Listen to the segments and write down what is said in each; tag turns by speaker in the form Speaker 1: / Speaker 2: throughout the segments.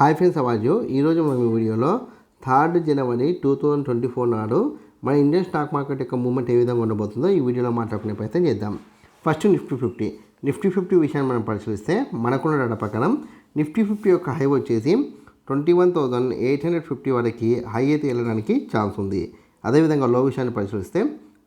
Speaker 1: Hi friends అవాజు ఈరోజు మనం ఈ వీడియోలో third January two thousand twenty four నాడు మన ఇండియన్ స్టాక్ మార్కెట్ యొక్క మూమెంట్ ఏ విధంగా ఉండబోతుందో ఈ వీడియోలో మాట్లాడుకునే ప్రయత్నం చేద్దాం. First Nifty fifty. Nifty fifty విషయాన్ని మనం పరిశీలిస్తే మనకున్న డేటా ప్రకారం నిఫ్టీ ఫిఫ్టీ యొక్క హై వచ్చేసి twenty one thousand eight hundred fifty వరకు హై అయితే వెళ్ళడానికి ఛాన్స్ ఉంది. అదేవిధంగా లో విషయాన్ని పరిశీలిస్తే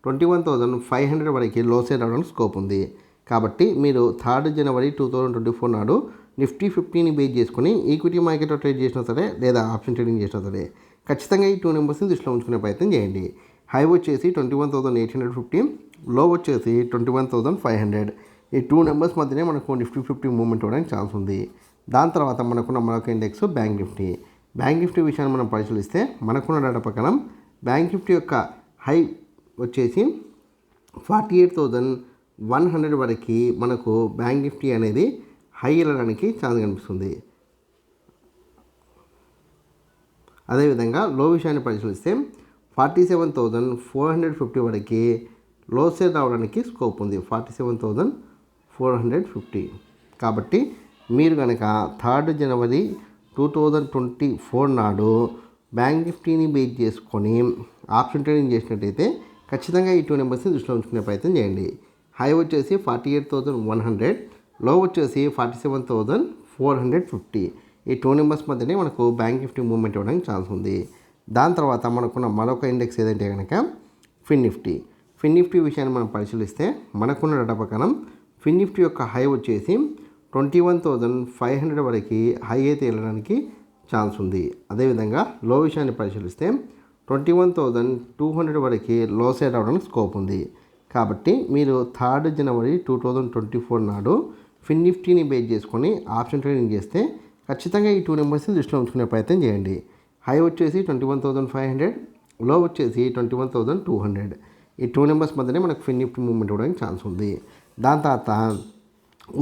Speaker 1: twenty one thousand five hundred వరకు లో సేల్ స్కోప్ ఉంది. కాబట్టి మీరు third January two thousand twenty four నాడు నిఫ్టీ ఫిఫ్టీని బేస్ చేసుకుని ఈక్విటీ మార్కెట్లో ట్రేడ్ చేసినా సరే లేదా ఆప్షన్ ట్రేడింగ్ చేసినా సరే ఖచ్చితంగా ఈ టూ నెంబర్స్ని దృష్టిలో ఉంచుకునే ప్రయత్నం చేయండి. హై వచ్చేసి twenty one thousand eight hundred fifty low వచ్చేసి twenty one thousand five hundred. ఈ టూ నెంబర్స్ మధ్యనే మనకు నిఫ్టీ ఫిఫ్టీ మూవ్మెంట్ అవ్వడానికి ఛాన్స్ ఉంది. దాని తర్వాత మనకున్న మరొక index bank Nifty. Bank Nifty విషయాన్ని మనం పరిశీలిస్తే మనకున్న డేటా ప్రకారం బ్యాంక్ నిఫ్టీ యొక్క హై వచ్చేసి forty eight thousand one hundred వరకు మనకు బ్యాంక్ నిఫ్టీ అనేది హై వెళ్ళడానికి ఛాన్స్ కనిపిస్తుంది. అదేవిధంగా లో విషయాన్ని పరిశీలిస్తే forty seven thousand four hundred fifty వరకు లో సేల్ రావడానికి స్కోప్ ఉంది. Forty seven thousand four hundred fifty. కాబట్టి మీరు కనుక third January two thousand twenty four నాడు బ్యాంక్ నిఫ్టీని బేస్ చేసుకొని ఆప్షన్ ట్రేడింగ్ చేసినట్టయితే ఖచ్చితంగా ఈ టూ నెంబర్స్ని దృష్టిలో ఉంచుకునే ప్రయత్నం చేయండి. హై వచ్చేసి forty eight thousand one hundred. Low వచ్చేసి forty seven thousand four hundred fifty ఈ టూ నెంబర్స్ మధ్యనే మనకు బ్యాంక్ నిఫ్టీ మూవ్మెంట్ ఇవ్వడానికి ఛాన్స్ ఉంది. దాని తర్వాత మనకున్న మరొక ఇండెక్స్ ఏదంటే కనుక ఫిన్ నిఫ్టీ ఫిన్ నిఫ్టీ విషయాన్ని మనం పరిశీలిస్తే మనకున్న డేటా ప్రకారం ఫిన్ నిఫ్టీ యొక్క హై వచ్చేసి twenty one thousand five hundred వరకు హై అయితే వెళ్ళడానికి ఛాన్స్ ఉంది. అదేవిధంగా లో విషయాన్ని పరిశీలిస్తే twenty one thousand two hundred వరకు లో సైడ్ అవడానికి స్కోప్ ఉంది. కాబట్టి మీరు థర్డ్ జనవరి టూ థౌజండ్ ట్వంటీ ఫోర్ నాడు ఫిన్ నిఫ్టీని బేస్ చేసుకొని ఆప్షన్ ట్రేడింగ్ చేస్తే ఖచ్చితంగా ఈ టూ నెంబర్స్ని దృష్టిలో ఉంచుకునే ప్రయత్నం చేయండి. హై వచ్చేసి ట్వంటీ వన్ థౌసండ్ ఫైవ్ హండ్రెడ్లో వచ్చేసి twenty one thousand two hundred. ఈ టూ నెంబర్స్ మధ్యనే మనకు ఫిన్ నిఫ్టీ మూవ్మెంట్ ఇవ్వడానికి ఛాన్స్ ఉంది. దాని తర్వాత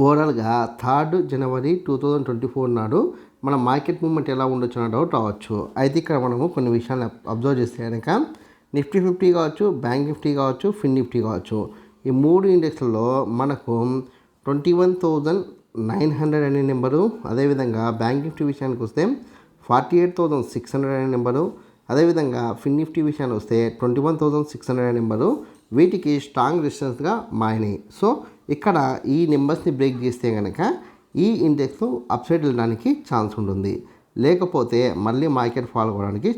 Speaker 1: ఓవరాల్గా third January two thousand twenty four నాడు మన మార్కెట్ మూవ్మెంట్ ఎలా ఉండొచ్చు అన్న డౌట్ రావచ్చు. అయితే ఇక్కడ మనము కొన్ని విషయాలు అబ్జర్వ్ చేస్తే కనుక నిఫ్టీ ఫిఫ్టీ కావచ్చు బ్యాంక్ నిఫ్టీ కావచ్చు ఫిన్ నిఫ్టీ కావచ్చు. ఈ మూడు ఇండెక్స్లలో మనకు twenty one thousand nine hundred అనే నెంబరు. అదేవిధంగా బ్యాంక్ నిఫ్టీ విషయానికి వస్తే forty eight thousand six hundred అనే నెంబరు. అదేవిధంగా ఫిన్ నిఫ్టీ విషయానికి వస్తే twenty one thousand six hundred అనే నెంబరు. వీటికి స్ట్రాంగ్ రెసిస్టెన్స్గా మారినాయి. సో ఇక్కడ ఈ నెంబర్స్ని బ్రేక్ చేస్తే కనుక ఈ ఇండెక్స్ అప్సైడ్ వెళ్ళడానికి ఛాన్స్ ఉంటుంది. లేకపోతే మళ్ళీ మార్కెట్ ఫాల్ అవ్వడానికి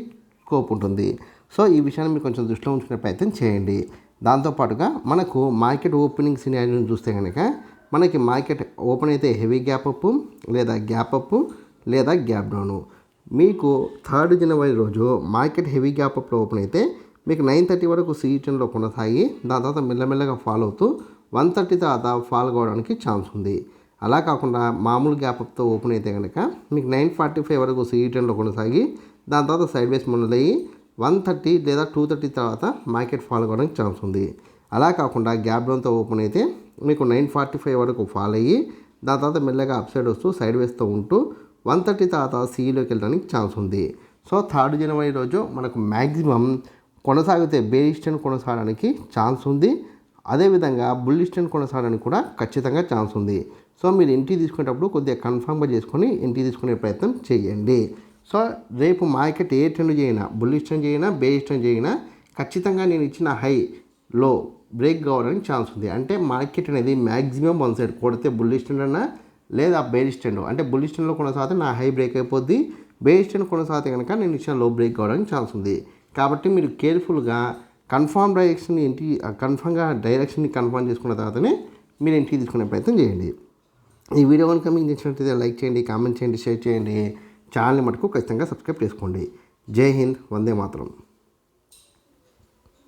Speaker 1: స్కోప్ ఉంటుంది. సో ఈ విషయాన్ని మీరు కొంచెం దృష్టిలో ఉంచుకునే ప్రయత్నం చేయండి. దాంతోపాటుగా మనకు మార్కెట్ ఓపెనింగ్ సినారియోని చూస్తే కనుక మనకి మార్కెట్ ఓపెన్ అయితే హెవీ గ్యాప్ అప్ లేదా గ్యాప్ అప్ లేదా గ్యాప్ డౌన్. మీకు థర్డ్ జనవరి రోజు మార్కెట్ హెవీ గ్యాప్ అప్లో ఓపెన్ అయితే మీకు నైన్ థర్టీ వరకు సీజన్లో కొనసాగి దాని తర్వాత మెల్లమెల్లగా ఫాలో అవుతూ వన్ థర్టీ తర్వాత ఫాల్ కావడానికి ఛాన్స్ ఉంది. అలా కాకుండా మామూలు గ్యాప్ అప్తో ఓపెన్ అయితే కనుక మీకు నైన్ ఫార్టీ ఫైవ్ వరకు సీఈటెన్లో కొనసాగి దాని తర్వాత సైడ్ వేస్ మొదలయ్యి వన్ థర్టీ లేదా టూ థర్టీ తర్వాత మార్కెట్ ఫాల్ కావడానికి ఛాన్స్ ఉంది. అలా కాకుండా గ్యాప్ డౌన్తో ఓపెన్ అయితే మీకు నైన్ ఫార్టీ ఫైవ్ వరకు ఫాల్ అయ్యి దాని తర్వాత మెల్లగా అప్ సైడ్ వస్తూ సైడ్ వేస్తూ ఉంటూ వన్ థర్టీ తర్వాత సీలోకి వెళ్ళడానికి ఛాన్స్ ఉంది. సో థర్డ్ జనవరి రోజు మనకు మ్యాక్సిమం కొనసాగితే బేరిస్టన్ కొనసాగడానికి ఛాన్స్ ఉంది. అదేవిధంగా బుల్లిస్టెన్ కొనసాగడానికి కూడా ఖచ్చితంగా ఛాన్స్ ఉంది. సో మీరు ఇంటికి తీసుకునేటప్పుడు కొద్దిగా కన్ఫామ్గా చేసుకొని ఇంటికి తీసుకునే ప్రయత్నం చేయండి. సో రేపు మార్కెట్ ఏ ట్రెండ్ చేయినా బుల్లిష్ ట్రెండ్ చేయినా బేరిష్ ట్రెండ్ చేయినా ఖచ్చితంగా నేను ఇచ్చిన హై లో బ్రేక్ కావడానికి ఛాన్స్ ఉంది. అంటే మార్కెట్ అనేది మ్యాక్సిమం వన్ సైడ్ కొడితే బుల్లి ట్రెండ్ అన్నా లేదా బేర్ స్టాండ్. అంటే బుల్ ట్రెండ్లో కొనసాగితే నా హై బ్రేక్ అయిపోద్ది. బేరిష్ ట్రెండ్ కొనసాగితే కనుక నేను ఇచ్చిన లో బ్రేక్ కావడానికి ఛాన్స్ ఉంది. కాబట్టి మీరు కేర్ఫుల్గా కన్ఫామ్ డైరెక్షన్ ఇంటి కన్ఫామ్గా డైరెక్షన్ని కన్ఫామ్ చేసుకున్న తర్వాతనే మీరు ఇంటికి తీసుకునే ప్రయత్నం చేయండి. ఈ వీడియో కనుక మీకు నచ్చినట్లయితే లైక్ చేయండి కామెంట్ చేయండి షేర్ చేయండి. ఛానల్ని మటుకు ఖచ్చితంగా సబ్స్క్రైబ్ చేసుకోండి. జై హింద్ వందే మాత్రం.